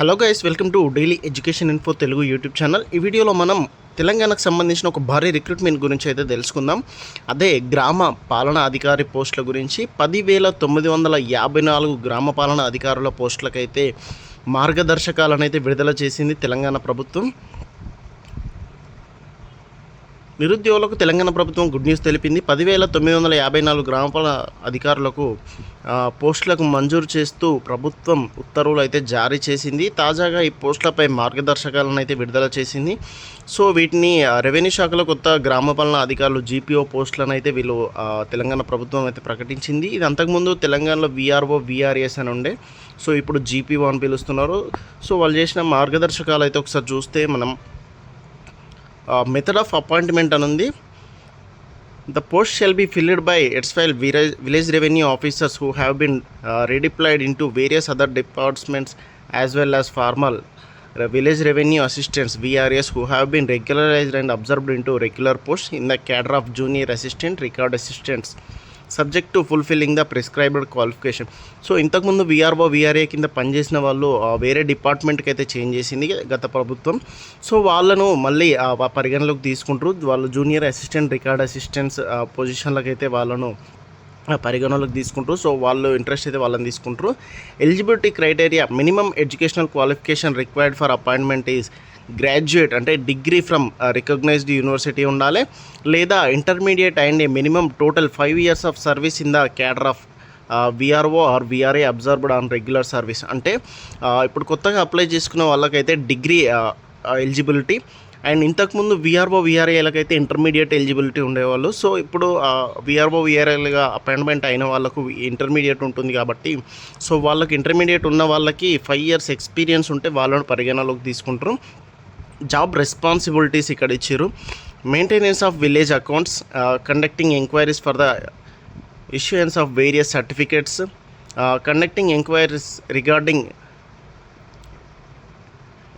Hello guys welcome to daily education info Telugu YouTube channel ఈ వీడియోలో మనం తెలంగాణకు సంబంధించిన ఒక భారీ రిక్రూట్మెంట్ గురించి అయితే తెలుసుకుందాం. అదే గ్రామ పాలనా అధికారి పోస్టుల గురించి. పదివేల తొమ్మిది వందల యాభై నాలుగు గ్రామ పాలనా అధికారుల పోస్టులకైతే మార్గదర్శకాలను అయితే విడుదల చేసింది తెలంగాణ ప్రభుత్వం. నిరుద్యోగులకు తెలంగాణ ప్రభుత్వం గుడ్ న్యూస్ తెలిపింది. పదివేల తొమ్మిది వందల యాభై నాలుగు గ్రామపాల అధికారులకు పోస్టులకు మంజూరు చేస్తూ ప్రభుత్వం ఉత్తర్వులు అయితే జారీ చేసింది. తాజాగా ఈ పోస్టులపై మార్గదర్శకాలను అయితే విడుదల చేసింది. సో వీటిని రెవెన్యూ శాఖలో కొత్త గ్రామ పాలన అధికారులు జీపీఓ పోస్టులను అయితే వీళ్ళు తెలంగాణ ప్రభుత్వం అయితే ప్రకటించింది. ఇది అంతకుముందు తెలంగాణలో విఆర్ఓ విఆర్ఎస్ అని ఉండే. సో ఇప్పుడు జీపీఓ అని పిలుస్తున్నారు. సో వాళ్ళు చేసిన మార్గదర్శకాలు అయితే ఒకసారి చూస్తే మనం మెథడ్ ఆఫ్ అపాయింట్మెంట్ అని ఉంది. The post shall be filled by erstwhile village revenue officers who have been redeployed into various other departments as well as formal village revenue assistants VRS who have been regularised and absorbed into regular post in the cadre of junior assistant record assistants subject to fulfilling the prescribed qualification so ఇంతకుముందు VRO VRA కింద పనిచేసిన వాళ్ళు వేరే డిపార్ట్మెంట్కి అయితే change చేసింది గత ప్రభుత్వం. సో వాళ్ళను మళ్ళీ పరిగణలోకి తీసుకుంటారు వాళ్ళు జూనియర్ అసిస్టెంట్ రికార్డ్ అసిస్టెంట్స్ పొజిషన్లకైతే వాళ్ళను పరిగణలోకి తీసుకుంటారు. సో వాళ్ళు ఇంట్రెస్ట్ అయితే వాళ్ళని తీసుకుంటారు. Eligibility criteria minimum educational qualification required for appointment is graduate అంటే డిగ్రీ ఫ్రమ్ రికగ్నైజ్డ్ యూనివర్సిటీ ఉండాలి. లేదా intermediate and a minimum total five years of service in the cadre of VRO or VRA absorbed on regular service అంటే ఇప్పుడు కొత్తగా apply చేసుకున్న వాళ్ళకైతే degree eligibility and ఇంతకుముందు VRO విఆర్ఏలకైతే ఇంటర్మీడియట్ ఎలిజిబిలిటీ ఉండేవాళ్ళు. సో ఇప్పుడు విఆర్ఓ విఆర్ఏలుగా అపాయింట్మెంట్ అయిన వాళ్ళకు ఇంటర్మీడియట్ ఉంటుంది కాబట్టి సో వాళ్ళకి ఇంటర్మీడియట్ ఉన్న వాళ్ళకి ఫైవ్ ఇయర్స్ ఎక్స్పీరియన్స్ ఉంటే వాళ్ళని పరిగణలోకి తీసుకుంటారు. జాబ్ రెస్పాన్సిబిలిటీస్ ఇక్కడ ఇచ్చారు maintenance of village accounts conducting enquiries for the issuance of various certificates conducting enquiries regarding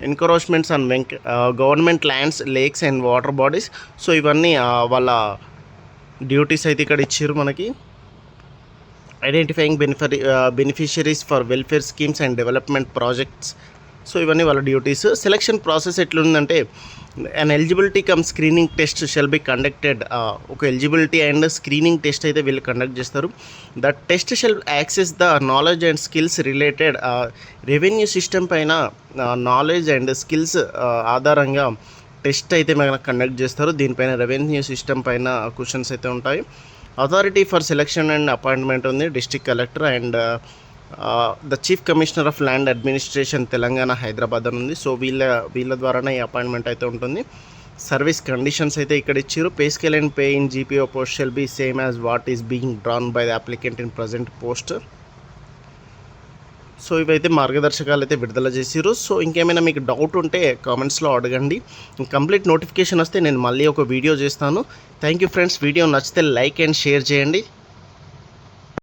encroachments and వెంక్ government lands lakes and water bodies so ఇవన్నీ వాళ్ళ డ్యూటీస్ అయితే ఇక్కడ ఇచ్చారు మనకి. Identifying బెనిఫరి beneficiaries for welfare schemes and development projects so ఇవన్నీ వాళ్ళ duties. Selection process ఎట్లుందంటే an eligibility cum screening test shall be conducted ఒక ఎలిజిబిలిటీ అండ్ స్క్రీనింగ్ టెస్ట్ అయితే వీళ్ళు కండక్ట్ చేస్తారు. The test shall assess the knowledge and skills related revenue system పైన knowledge and skills ఆధారంగా test అయితే మనకు conduct చేస్తారు. దీనిపైన రెవెన్యూ సిస్టమ్ పైన క్వశ్చన్స్ అయితే ఉంటాయి. Authority for selection and appointment ఉంది. District collector and the chief commissioner of land administration Telangana Hyderabad అని ఉంది. సో వీళ్ళ వీళ్ళ ద్వారానే ఈ అపాయింట్మెంట్ అయితే ఉంటుంది. సర్వీస్ కండిషన్స్ అయితే ఇక్కడ ఇచ్చారు. Pay scale and pay in GPO post shall be same as what is being drawn by the applicant in present post so ఇవైతే మార్గదర్శకాలు అయితే విడుదల చేసిరు సో ఇంకేమైనా మీకు డౌట్ ఉంటే కామెంట్స్లో అడగండి. కంప్లీట్ నోటిఫికేషన్ వస్తే నేను మళ్ళీ ఒక వీడియో చేస్తాను. థ్యాంక్ యూ ఫ్రెండ్స్ వీడియో నచ్చితే లైక్ అండ్ షేర్ చేయండి.